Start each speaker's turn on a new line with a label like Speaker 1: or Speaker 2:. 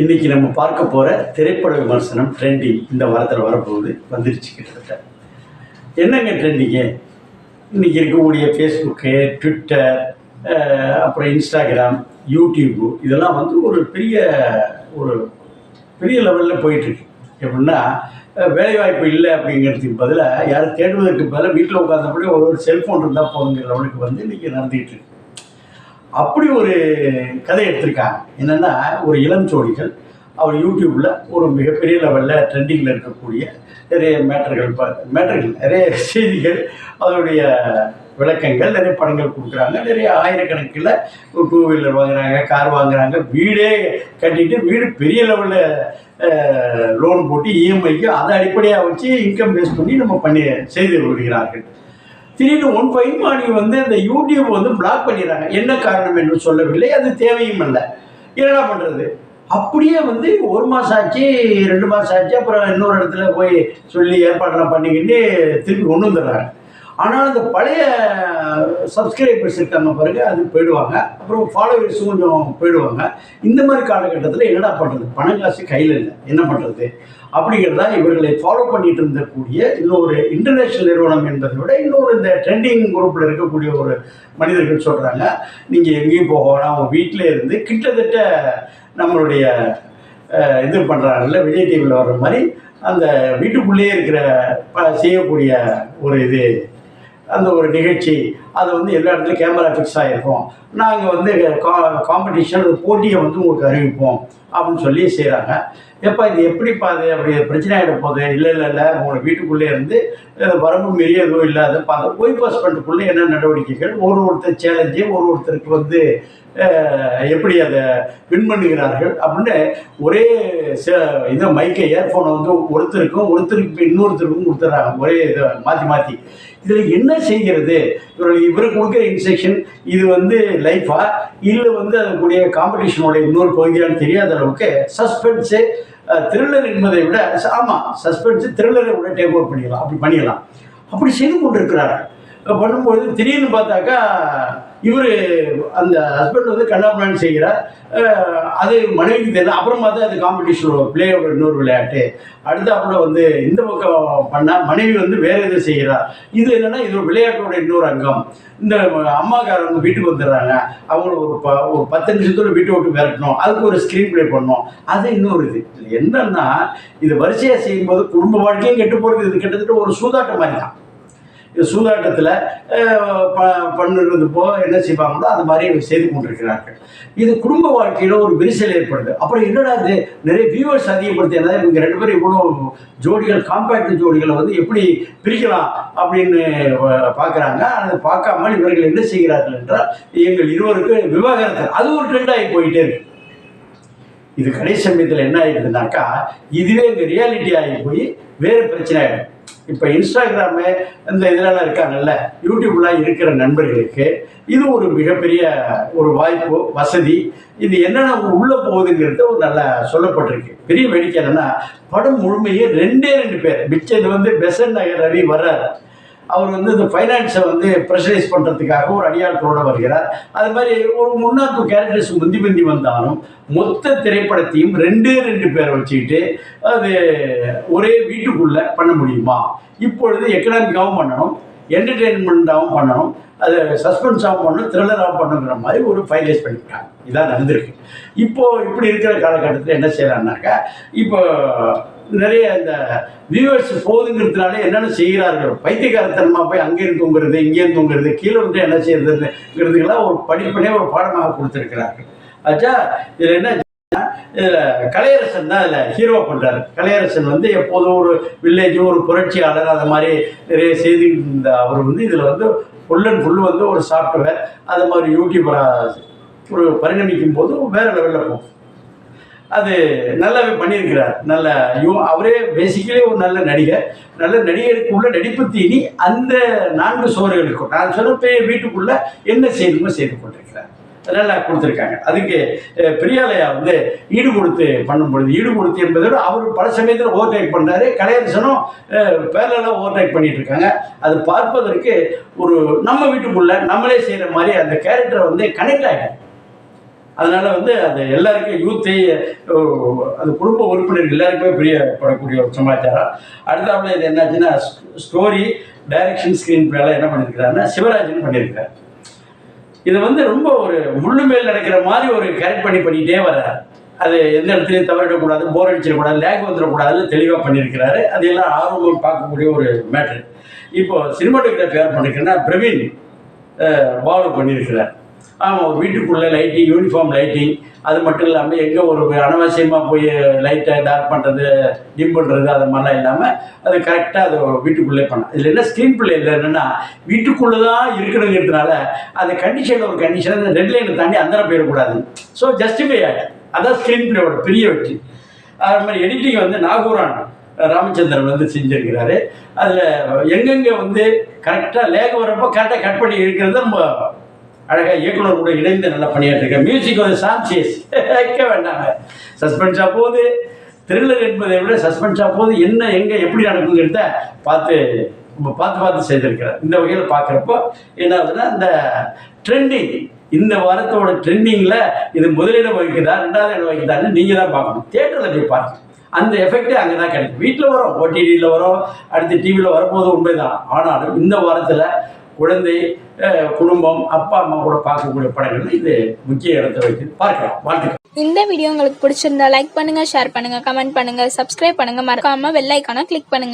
Speaker 1: இன்னைக்கு நம்ம பார்க்க போகிற திரைப்பட விமர்சனம் ட்ரெண்டிங் இந்த வாரத்தில் வரப்போகுது. வந்துருச்சு கிட்டத்தட்ட. என்னங்க ட்ரெண்டிங்கு இன்னைக்கு இருக்கக்கூடிய ஃபேஸ்புக்கு ட்விட்டர் அப்புறம் இன்ஸ்டாகிராம் யூடியூப்பு இதெல்லாம் வந்து ஒரு பெரிய ஒரு பெரிய லெவலில் போயிட்டுருக்கு. எப்படின்னா வேலைவாய்ப்பு இல்லை அப்படிங்கிறதுக்கு பதிலாக யாரும் தேடுவதற்கு பதிலாக வீட்டில் உட்காந்தபடி ஒரு ஒரு செல்ஃபோன் இருந்தால் போதுங்கிற லெவலுக்கு வந்து இன்றைக்கி நடந்துகிட்டு இருக்கு. அப்படி ஒரு கதை எடுத்திருக்காங்க. என்னென்னா ஒரு இளம் ஜோடிகள் அவர் யூடியூப்பில் ஒரு மிகப்பெரிய லெவலில் ட்ரெண்டிங்கில் இருக்கக்கூடிய நிறைய மேட்டர்கள் மேட்டர்கள் நிறைய செய்திகள் அதனுடைய விளக்கங்கள் நிறைய படங்கள் கொடுக்குறாங்க. நிறைய ஆயிரக்கணக்கில் டூ வீலர் வாங்குறாங்க கார் வாங்குறாங்க. வீடே கட்டிட்டு வீடு பெரிய லெவலில் லோன் போட்டு இஎம்ஐக்கு அதை அடிப்படையாக வச்சு இன்கம் பேஸ் பண்ணி நம்ம பண்ணி செய்து விடுகிறார்கள் திடீர்னு ஒன் பைமானி வந்து அந்த யூடியூப் வந்து பிளாக் பண்ணிடுறாங்க. என்ன காரணம் என்று சொல்லவில்லை. அது தேவையும் இல்லை என்னடா பண்ணுறது அப்படியே வந்து ஒரு மாதம் ஆச்சு ரெண்டு மாதம் ஆச்சு. அப்புறம் இன்னொரு இடத்துல போய் சொல்லி ஏற்பாடெல்லாம் பண்ணிக்கிட்டு திருப்பி கொண்டு வந்துடுறாங்க. ஆனால் அந்த பழைய சப்ஸ்கிரைபர்ஸ் இருக்காங்க பாருங்க அது போயிடுவாங்க. அப்புறம் ஃபாலோவர்ஸும் கொஞ்சம் போயிடுவாங்க. இந்த மாதிரி காலகட்டத்தில் என்னடா பண்ணுறது பணம் காசு கையில் இல்லை. என்ன பண்ணுறது அப்படிங்கிறதா இவர்களை ஃபாலோ பண்ணிட்டு இருந்தக்கூடிய இன்னொரு இன்டர்நேஷ்னல் நிறுவனம் என்பதை விட இன்னொரு இந்த ட்ரெண்டிங் குரூப்பில் இருக்கக்கூடிய ஒரு மனிதர்கள் சொல்கிறாங்க நீங்கள் எங்கேயும் போக வேணாம். அவங்க வீட்டிலே இருந்து கிட்டத்தட்ட நம்மளுடைய இது பண்ணுறாங்கல்ல விஜய் டிவியில் வர்ற மாதிரி அந்த வீட்டுக்குள்ளேயே இருக்கிற ப- செய்யக்கூடிய ஒரு இது. அந்த ஒரு நிகழ்ச்சி. அது வந்து எல்லா இடத்துலையும் கேமரா ஃபிக்ஸ் ஆகிருக்கும் நாங்கள் வந்து கா காம்படிஷன் ஒரு போட்டியை வந்து உங்களுக்கு அறிவிப்போம் அப்படின்னு சொல்லி செய்கிறாங்க எப்போ இது எப்படி பாது அப்படி பிரச்சனை ஆகிட போகுது? இல்லை இல்லை இல்லை உங்களை வீட்டுக்குள்ளே இருந்து வரம்பு மீறி எதுவும் இல்லாத பார்த்து ஒய் பாஸ் பண்ணுறதுக்குள்ளே என்ன நடவடிக்கைகள்? ஒரு ஒருத்தர் சேலஞ்சு ஒரு ஒருத்தருக்கு வந்து எப்படி அதை வின் பண்ணுகிறார்கள்? அப்படின்னு ஒரே ச- இதை மைக்கை இயர்ஃபோனை வந்து ஒருத்தருக்கும் ஒருத்தருக்கு இன்னொருத்தருக்கும் கொடுத்துட்றாங்க. ஒரே இதை மாற்றி மாற்றி இதில் என்ன செய்கிறது? இவர்கள் இவருக்கு கொடுக்குற இன்ஸ்ட்ரக்ஷன் இது வந்து லைஃபா இல்லை வந்து அதனுடைய காம்படிஷனுடைய இன்னொரு பகுதியான்னு தெரியாத அளவுக்கு சஸ்பென்ஸு த்ரில்லர் என்பதை விட ஆமாம் சஸ்பென்ஸு த்ரில்லரை விட டேக் ஓவர் பண்ணிடலாம். அப்படி பண்ணிடலாம். அப்படி செய்து கொண்டிருக்கிறார்கள். பண்ணும்போது திடீர்னு பார்த்தாக்கா இவர் அந்த ஹஸ்பண்ட் வந்து கண்ணாபுரான் செய்கிறார். அது மனைவிக்கு தெரியல. அப்புறம் பார்த்தா அது காம்படிஷன் பிளேயோட இன்னொரு விளையாட்டு. அடுத்தாப்புல வந்து இந்த பக்கம் பண்ணால் மனைவி வந்து வேற எதுவும் செய்கிறார். இது என்னன்னா இது ஒரு விளையாட்டோட இன்னொரு அங்கம். இந்த அம்மாக்காரங்க வீட்டுக்கு வந்துடுறாங்க. அவங்கள ஒரு ப ஒரு பத்து நிமிஷத்தோட வீட்டை விட்டு விரட்டணும். அதுக்கு ஒரு ஸ்க்ரீன் ப்ளே பண்ணணும். அது இன்னொரு இது. என்னன்னா இது வரிசையாக செய்யும்போது குடும்ப வாழ்க்கையும் கெட்டு போகிறது இது கிட்டத்தட்ட ஒரு சூதாட்டம் மாதிரி தான். சூதாட்டத்தில் ப பண்ணுறது போ என்ன செய்வாங்களோ அது மாதிரி செய்து கொண்டிருக்கிறார்கள். இது குடும்ப வாழ்க்கையில் ஒரு விரிசல் ஏற்படுது. அப்புறம் என்னடா இது? நிறைய வியூவர்ஸ் அதிகப்படுத்தி என்ன இவங்க ரெண்டு பேரும் இவ்வளோ ஜோடிகள் காம்பேக்ட் ஜோடிகளை வந்து எப்படி பிரிக்கலாம் அப்படின்னு பார்க்குறாங்க. அதை பார்க்காமல் இவர்கள் என்ன செய்கிறார்கள் என்றால் எங்கள் இருவருக்கு விவாகரத்து. அது ஒரு ட்ரெண்டாகி போயிட்டே இருக்கு. இது கடைசி சமயத்தில் என்ன ஆகிடுதுனாக்கா இதுவே இங்கே ரியாலிட்டி ஆகி போய் வேறு பிரச்சனை ஆகிடும் இப்போ இன்ஸ்டாகிராமு இந்த இதெல்லாம் இருக்காங்கல்ல யூடியூப்லாம் இருக்கிற நண்பர்களுக்கு இது ஒரு மிகப்பெரிய ஒரு வாய்ப்பு வசதி. இது என்னென்ன உள்ளே போகுதுங்கிறது ஒரு நல்லா சொல்லப்பட்டிருக்கு. பெரிய வேடிக்கை என்னன்னா படம் முழுமையே ரெண்டே ரெண்டு பேர் மிச்சம் இது வந்து பெசன் நகர் ரவி வர்றார். அவர் வந்து இந்த ஃபைனான்ஸை வந்து ப்ரெஷரைஸ் பண்ணுறதுக்காக ஒரு அடியாளத்தோடு வருகிறார். அது மாதிரி ஒரு முன்னாக்கு கேரக்டர்ஸ் முந்தி முந்தி வந்தாலும் மொத்த திரைப்படத்தையும் ரெண்டே ரெண்டு பேரை வச்சுக்கிட்டு அது ஒரே வீட்டுக்குள்ளே பண்ண முடியுமா? இப்பொழுது எக்கனாமிக்காகவும் பண்ணணும் என்டர்டெயின்மெண்ட்டாகவும் பண்ணணும் அது சஸ்பென்ஸாகவும் பண்ணணும் த்ரில்லராகவும் பண்ணுங்கிற மாதிரி ஒரு ஃபைனலைஸ் பண்ணிவிட்டாங்க இதான் நடந்திருக்கு. இப்போது இப்படி இருக்கிற காலகட்டத்தில் என்ன செய்யலாம்னாக்கா இப்போ நிறைய இந்த வியூவர்ஸ் போகுதுங்கிறதுனால என்னென்ன செய்கிறார்கள்? பைத்தியகாரத்தனமாக போய் அங்கேயும் தூங்குறது இங்கேயும் தூங்குறது கீழே வந்து என்ன செய்யறதுங்கிறதுக்கெல்லாம் ஒரு படிப்படியாக ஒரு பாடமாக கொடுத்துருக்கிறார்கள். ஆச்சா இதில் என்ன இதில் கலையரசன் தான் இதில் ஹீரோ பண்ணுறாரு கலையரசன் வந்து எப்போதும் ஒரு வில்லேஜ் ஒரு புரட்சியாளர் அது மாதிரி நிறைய செய்தி இருந்த அவர் வந்து இதில் வந்து ஃபுல் அண்ட் ஃபுல் வந்து ஒரு சாஃப்ட்வேர் அது மாதிரி யூடியூபராக ஒரு பரிணமிக்கும் போது வேறு லெவலில் போகும். அது நல்லாவே பண்ணியிருக்கிறார். நல்ல யூ அவரே பேசிக்கலி ஒரு நல்ல நடிகர். நல்ல நடிகருக்கு உள்ள நடிப்பு தீனி அந்த நான்கு சுவர்களுக்கும் நான் சொன்ன வீட்டுக்குள்ள என்ன செய்யணுமோ செய்து கொண்டிருக்கிறார். நல்லா கொடுத்துருக்காங்க. அதுக்கு பெரியாலயா வந்து ஈடு கொடுத்து பண்ணும் பொழுது ஈடு கொடுத்து என்பதை விட அவர் பல சமயத்தில் ஓவர்டேக் பண்ணுறாரு கலையரசனும் பேரலாக ஓவர்டேக் பண்ணிட்டு இருக்காங்க அது பார்ப்பதற்கு ஒரு நம்ம வீட்டுக்குள்ள நம்மளே செய்கிற மாதிரி அந்த கேரக்டரை வந்து கனெக்ட் ஆகிடும் அதனால் வந்து அது எல்லாருக்கும் யூத்து அது குடும்ப உறுப்பினர் எல்லாருக்குமே பிரியப்படக்கூடிய ஒரு சமாச்சாரம். அடுத்தாப்புல இது என்னாச்சுன்னா ஸ்டோரி டைரக்ஷன் ஸ்க்ரீன் பிளேல என்ன பண்ணியிருக்கிறாருன்னா சிவராஜன் பண்ணியிருக்கிறார் இது வந்து ரொம்ப ஒரு முள்ளு மேல் நடக்கிற மாதிரி ஒரு கரெக்ட் பண்ணி பண்ணிக்கிட்டே வர்றார். அது எந்த இடத்துலையும் தவறிடக்கூடாது போர் அடிச்சிடக்கூடாது லேக் வந்துடக்கூடாதுன்னு தெளிவாக பண்ணியிருக்கிறாரு அது எல்லாம் பார்க்கக்கூடிய ஒரு மேட்ரு இப்போ சினிமாட்டோகிராஃபி யார் பண்ணியிருக்கேன்னா பிரவீன் பாலு பண்ணியிருக்கிறார் ஒரு வீட்டுக்குள்ளே லைட்டிங் யூனிஃபார்ம் லைட்டிங் அது மட்டும் இல்லாமல் எங்கே ஒரு அனாவசியமாக போய் லைட்டை டார்க் பண்ணுறது டிம் பண்ணுறது அது மாதிரிலாம் இல்லாமல் அது கரெக்டாக அது வீட்டுக்குள்ளே பண்ணலாம். இதில் என்ன ஸ்க்ரீன் பிள்ளை இல்லை என்னென்னா வீட்டுக்குள்ளே தான் இருக்கணுங்கிறதுனால அந்த கண்டிஷன் ஒரு கண்டிஷன் அந்த ரெட் லைனை தாண்டி அந்தரம் போயிடக்கூடாது. ஸோ ஜஸ்டிஃபை ஆகிடும் அதான் ஸ்க்ரீன் பிளேயோட பெரிய வெற்றி. அது மாதிரி எடிட்டிங் வந்து நாகூரான் ராமச்சந்திரன் வந்து செஞ்சிருக்கிறாரு. அதில் எங்கெங்கே வந்து கரெக்டாக லேக வரப்போ கரெக்டாக கட் பண்ணி இருக்கிறது நம்ம அழகாக இயக்குனர் கூட இணைந்து நல்லா பண்ணியாட்டிருக்கேன் மியூசிக் வந்து சாம்சியஸ் வைக்க வேண்டாங்க சஸ்பென்ஸாக போகுது. த்ரில்லர் என்பதை விட சஸ்பென்ஸாக போகுது. என்ன எங்கே எப்படி நடக்குங்கிறத பார்த்து நம்ம பார்த்து பார்த்து செய்திருக்கிறார். இந்த வகையில் பார்க்குறப்போ என்ன ஆகுதுன்னா இந்த ட்ரெண்டிங் இந்த வாரத்தோட ட்ரெண்டிங்கில் இது முதலிடம் வகிக்குதா ரெண்டாவது இடம் வகிக்குதான்னு நீங்கள் தான் பார்க்கணும். தேட்டரில் போய் பாருங்க. அந்த எஃபெக்டே அங்கே தான் கிடைக்கும். வீட்டில் வரும். ஓடிடியில் வரும். அடுத்து டிவியில் வரும்போது உண்மைதான். ஆனாலும் இந்த வாரத்தில் குழந்தை குடும்பம் அப்பா அம்மா கூட பார்க்கக்கூடிய படங்கள் இது முக்கிய இடத்தை வைத்து பார்க்கலாம். வாழ்த்துக்கள்.
Speaker 2: இந்த வீடியோ உங்களுக்கு பிடிச்சிருந்தா லைக் பண்ணுங்க ஷேர் பண்ணுங்க கமெண்ட் பண்ணுங்க சப்ஸ்கிரைப் பண்ணுங்க. மறக்காம வெள்ளைக்கான கிளிக் பண்ணுங்க.